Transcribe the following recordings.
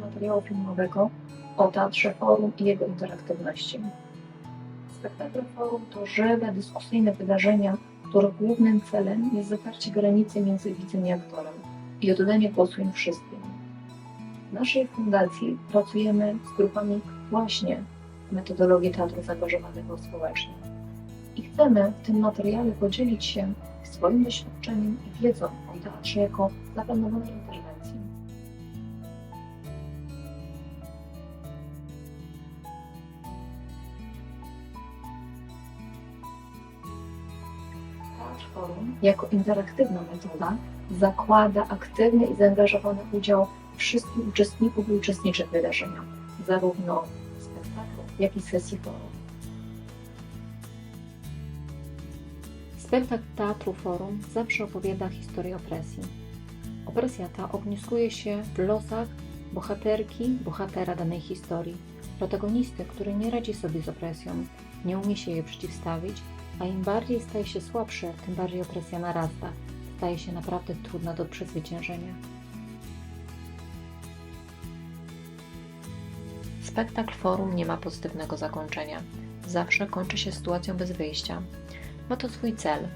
materiału filmowego o Teatrze Forum i jego interaktywności. Spektakle Forum to żywe, dyskusyjne wydarzenia, których głównym celem jest zatarcie granicy między widzem i aktorem i oddanie głosu im wszystkim. W naszej fundacji pracujemy z grupami właśnie metodologii teatru zaangażowanego społecznie. I chcemy w tym materiale podzielić się swoim doświadczeniem i wiedzą o teatrze jako zaplanowanej interwencji. Forum jako interaktywna metoda zakłada aktywny i zaangażowany udział wszystkich uczestników i uczestniczek wydarzenia, zarówno spektaklu, jak i sesji forum. Spektakl Teatru Forum zawsze opowiada historię opresji. Opresja ta ogniskuje się w losach bohaterki, bohatera danej historii, protagonisty, który nie radzi sobie z opresją, nie umie się jej przeciwstawić, a im bardziej staje się słabszy, tym bardziej opresja narasta, staje się naprawdę trudna do przezwyciężenia. Spektakl Forum nie ma pozytywnego zakończenia. Zawsze kończy się sytuacją bez wyjścia. Ma to swój cel.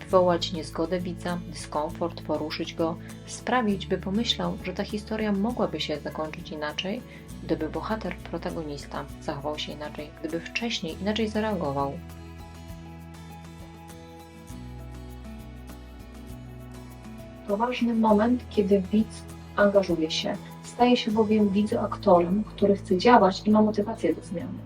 Wywołać niezgodę widza, dyskomfort, poruszyć go, sprawić, by pomyślał, że ta historia mogłaby się zakończyć inaczej, gdyby bohater, protagonista zachował się inaczej, gdyby wcześniej inaczej zareagował. To ważny moment, kiedy widz angażuje się. Staje się bowiem widzoaktorem, który chce działać i ma motywację do zmiany.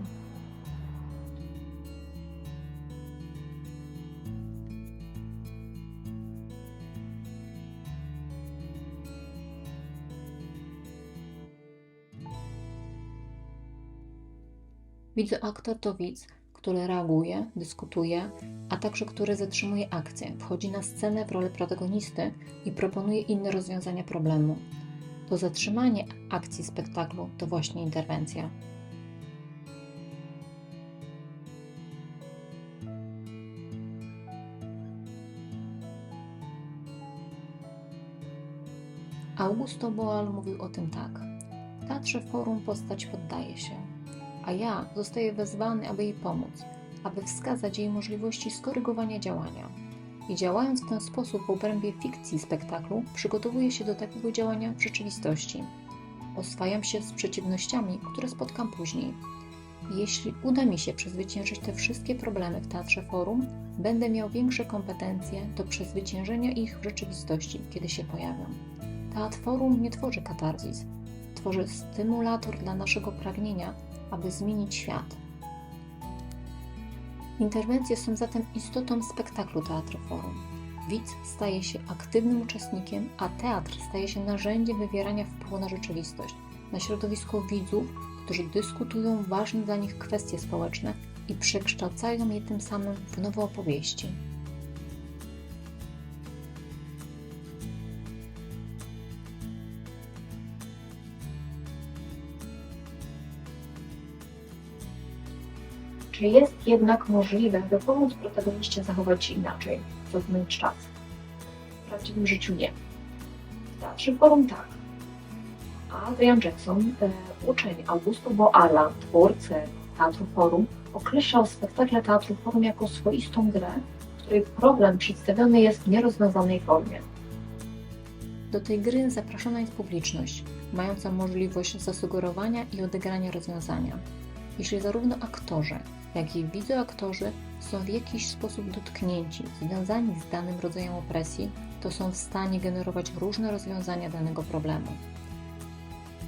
Widzoaktor to widz, który reaguje, dyskutuje, a także który zatrzymuje akcję, wchodzi na scenę w rolę protagonisty i proponuje inne rozwiązania problemu. To zatrzymanie akcji spektaklu to właśnie interwencja. Augusto Boal mówił o tym tak. Teatrze forum postać poddaje się, a ja zostaję wezwany, aby jej pomóc, aby wskazać jej możliwości skorygowania działania. I działając w ten sposób w obrębie fikcji spektaklu, przygotowuję się do takiego działania w rzeczywistości. Oswajam się z przeciwnościami, które spotkam później. Jeśli uda mi się przezwyciężyć te wszystkie problemy w Teatrze Forum, będę miał większe kompetencje do przezwyciężenia ich w rzeczywistości, kiedy się pojawią. Teatr Forum nie tworzy katarzis, tworzy stymulator dla naszego pragnienia, aby zmienić świat. Interwencje są zatem istotą spektaklu Teatru Forum. Widz staje się aktywnym uczestnikiem, a teatr staje się narzędziem wywierania wpływu na rzeczywistość, na środowisko widzów, którzy dyskutują ważne dla nich kwestie społeczne i przekształcają je tym samym w nowe opowieści. Czy jest jednak możliwe, by pomóc protagoniście zachować się inaczej, zrozumieć czas? W prawdziwym życiu nie. W Teatrze Forum tak. Adrian Jackson, e, uczeń Augusto Boala, twórcy Teatru Forum, określał spektakle Teatru Forum jako swoistą grę, w której problem przedstawiony jest w nierozwiązanej formie. Do tej gry zapraszana jest publiczność, mająca możliwość zasugerowania i odegrania rozwiązania. Jeśli zarówno aktorzy, jak i wideoaktorzy są w jakiś sposób dotknięci, związani z danym rodzajem opresji, to są w stanie generować różne rozwiązania danego problemu.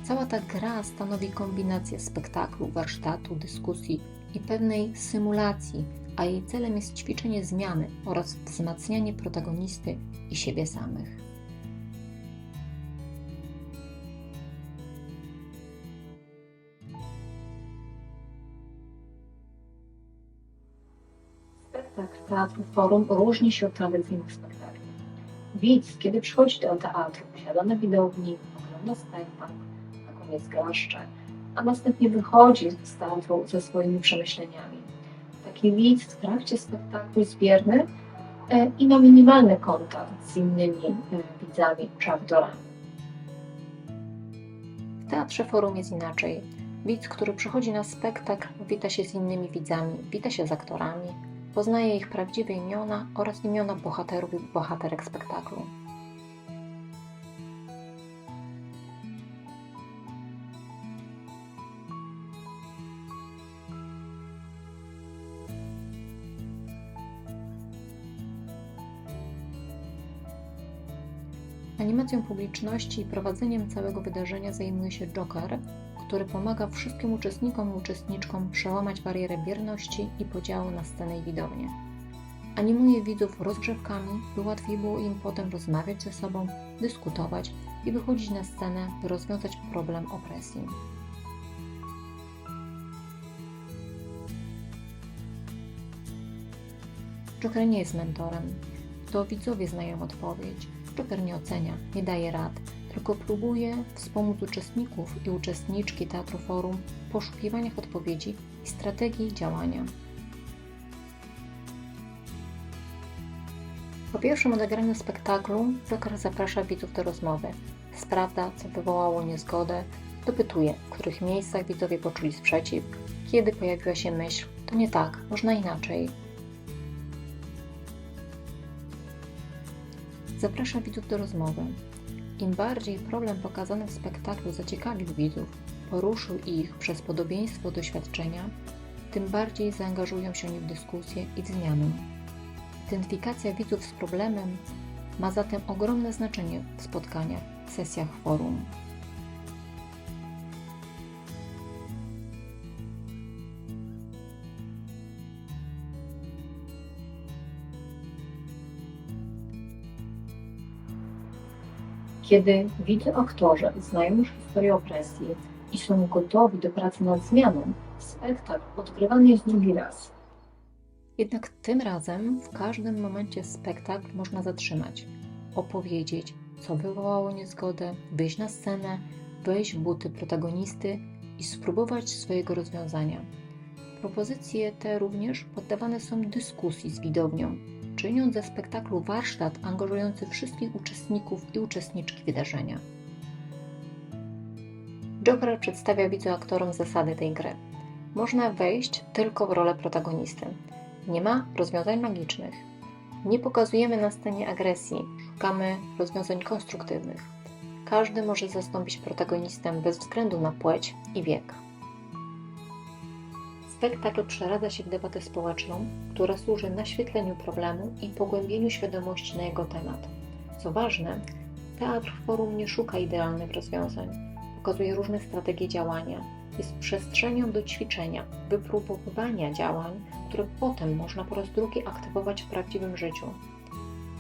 Cała ta gra stanowi kombinację spektaklu, warsztatu, dyskusji i pewnej symulacji, a jej celem jest ćwiczenie zmiany oraz wzmacnianie protagonisty i siebie samych. Spektakl Teatru Forum różni się od tradycyjnych spektakli. Widz, kiedy przychodzi do teatru, siada na widowni, ogląda spektakl, na koniec glaszcze, a następnie wychodzi z teatru ze swoimi przemyśleniami. Taki widz w trakcie spektaklu jest bierny e, i ma minimalny kontakt z innymi e, widzami czy aktorami. W Teatrze Forum jest inaczej. Widz, który przychodzi na spektakl, wita się z innymi widzami, wita się z aktorami, poznaje ich prawdziwe imiona oraz imiona bohaterów i bohaterek spektaklu. Animacją publiczności i prowadzeniem całego wydarzenia zajmuje się Joker, który pomaga wszystkim uczestnikom i uczestniczkom przełamać barierę bierności i podziału na scenę i widownię. Animuje widzów rozgrzewkami, by łatwiej było im potem rozmawiać ze sobą, dyskutować i wychodzić na scenę, by rozwiązać problem opresji. Joker nie jest mentorem. To widzowie znają odpowiedź. Joker nie ocenia, nie daje rad, tylko próbuje wspomóc uczestników i uczestniczki Teatru Forum w poszukiwaniach odpowiedzi i strategii działania. Po pierwszym odegraniu spektaklu Joker zaprasza widzów do rozmowy. Sprawdza, co wywołało niezgodę, dopytuje, w których miejscach widzowie poczuli sprzeciw, kiedy pojawiła się myśl, to nie tak, można inaczej. Zaprasza widzów do rozmowy. Im bardziej problem pokazany w spektaklu zaciekawił widzów, poruszył ich przez podobieństwo doświadczenia, tym bardziej zaangażują się oni w dyskusję i zmianę. Identyfikacja widzów z problemem ma zatem ogromne znaczenie w spotkaniach, sesjach forum. Kiedy widzę aktorzy znają już historię opresji i są gotowi do pracy nad zmianą, spektakl odgrywany jest drugi raz. Jednak tym razem w każdym momencie spektakl można zatrzymać, opowiedzieć, co wywołało niezgodę, wyjść na scenę, wejść w buty protagonisty i spróbować swojego rozwiązania. Propozycje te również poddawane są dyskusji z widownią, czyniąc ze spektaklu warsztat angażujący wszystkich uczestników i uczestniczki wydarzenia. Joker przedstawia widzoaktorom zasady tej gry. Można wejść tylko w rolę protagonisty. Nie ma rozwiązań magicznych. Nie pokazujemy na scenie agresji, szukamy rozwiązań konstruktywnych. Każdy może zastąpić protagonistę bez względu na płeć i wiek. Spektakl przeradza się w debatę społeczną, która służy naświetleniu problemu i pogłębieniu świadomości na jego temat. Co ważne, Teatr Forum nie szuka idealnych rozwiązań, pokazuje różne strategie działania, jest przestrzenią do ćwiczenia, wypróbowywania działań, które potem można po raz drugi aktywować w prawdziwym życiu.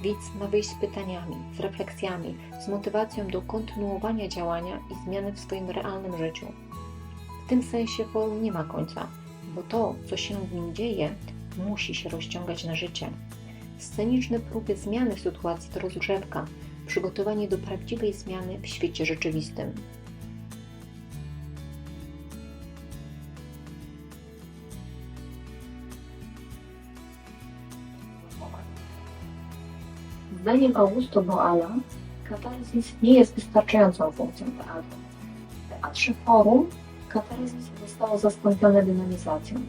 Widz ma wyjść z pytaniami, z refleksjami, z motywacją do kontynuowania działania i zmiany w swoim realnym życiu. W tym sensie forum nie ma końca, bo to, co się w nim dzieje, musi się rozciągać na życie. Sceniczne próby zmiany sytuacji to rozgrzewka, przygotowanie do prawdziwej zmiany w świecie rzeczywistym. Zdaniem Augusto Boala, katarzis nie jest wystarczającą funkcją teatru. W teatrze forum katarzis zostało zastąpione dynamizacją.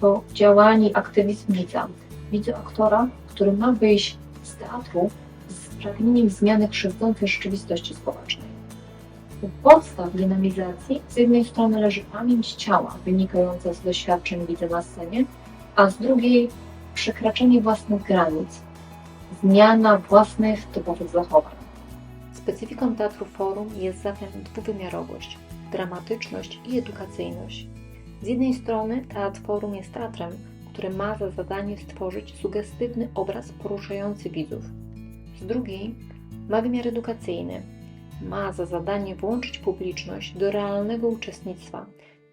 To działanie aktywizm widza. Widzę aktora, który ma wyjść z teatru z pragnieniem zmiany krzywdzącej rzeczywistości społecznej. U podstaw dynamizacji z jednej strony leży pamięć ciała wynikająca z doświadczeń widza na scenie, a z drugiej przekraczanie własnych granic, zmiana własnych typowych zachowań. Specyfiką teatru forum jest zatem dwuwymiarowość, dramatyczność i edukacyjność. Z jednej strony teatr forum jest teatrem, który ma za zadanie stworzyć sugestywny obraz poruszający widzów. Z drugiej ma wymiar edukacyjny. Ma za zadanie włączyć publiczność do realnego uczestnictwa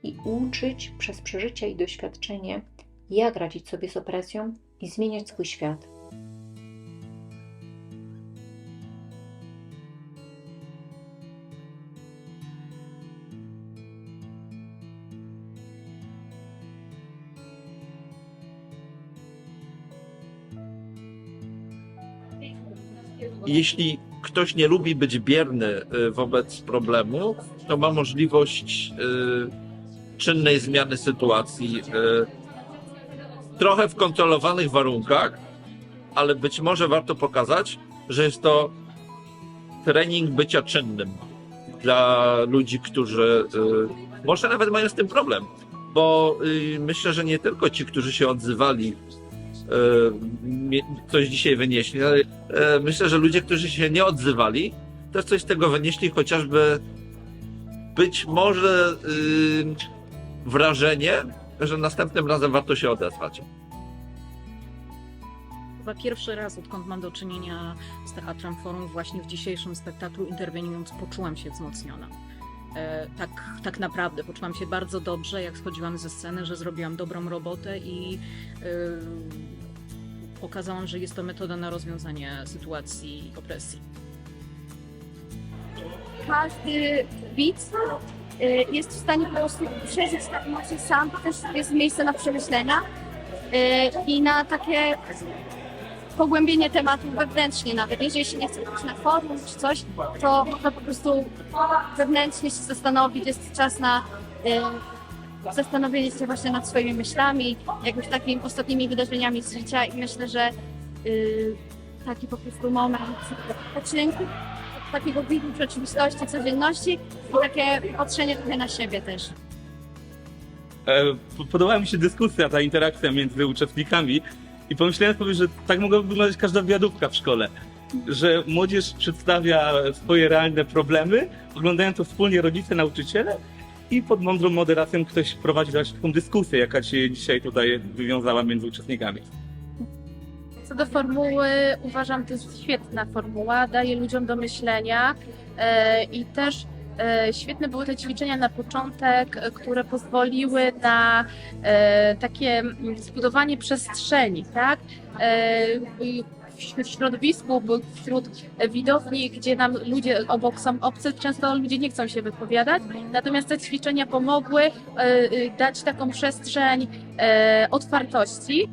i uczyć przez przeżycia i doświadczenie, jak radzić sobie z opresją i zmieniać swój świat. Jeśli ktoś nie lubi być bierny y, wobec problemu, to ma możliwość y, czynnej zmiany sytuacji. y, trochę w kontrolowanych warunkach, ale być może warto pokazać, że jest to trening bycia czynnym dla ludzi, którzy może nawet mają z tym problem, bo myślę, że nie tylko ci, którzy się odzywali, coś dzisiaj wynieśli, y, myślę, że ludzie, którzy się nie odzywali, też coś z tego wynieśli, chociażby być może y, wrażenie, że następnym razem warto się odezwać. Chyba pierwszy raz, odkąd mam do czynienia z Teatrem Forum, właśnie w dzisiejszym spektaklu interweniując, poczułam się wzmocniona. E, tak, tak naprawdę poczułam się bardzo dobrze, jak schodziłam ze sceny, że zrobiłam dobrą robotę i e, pokazałam, że jest to metoda na rozwiązanie sytuacji opresji. każdy widz y, jest w stanie po prostu przeżyć te emocje sam, to też jest miejsce na przemyślenia i na takie pogłębienie tematu wewnętrznie nawet. Jeżeli się nie chce pójść na forum czy coś, to można po prostu wewnętrznie się zastanowić, jest czas na y, zastanowienie się właśnie nad swoimi myślami, jakimiś takimi ostatnimi wydarzeniami z życia i myślę, że y, taki po prostu moment odpoczynku takiego widu rzeczywistości, codzienności i takie patrzenie trochę na siebie też. E, Podobała mi się dyskusja, ta interakcja między uczestnikami i pomyślałem sobie, że tak mogłaby wyglądać każda wywiadówka w szkole. Że młodzież przedstawia swoje realne problemy, oglądają to wspólnie rodzice, nauczyciele i pod mądrą moderacją ktoś prowadzi właśnie taką dyskusję, jaka się dzisiaj tutaj wywiązała między uczestnikami. Co do formuły, uważam, to jest świetna formuła, daje ludziom do myślenia e, i też świetne były te ćwiczenia na początek, e, które pozwoliły na e, takie mm, zbudowanie przestrzeni, tak? E, w środowisku, wśród widowni, gdzie nam ludzie obok są obcy, często ludzie nie chcą się wypowiadać, natomiast te ćwiczenia pomogły e, e, dać taką przestrzeń e, otwartości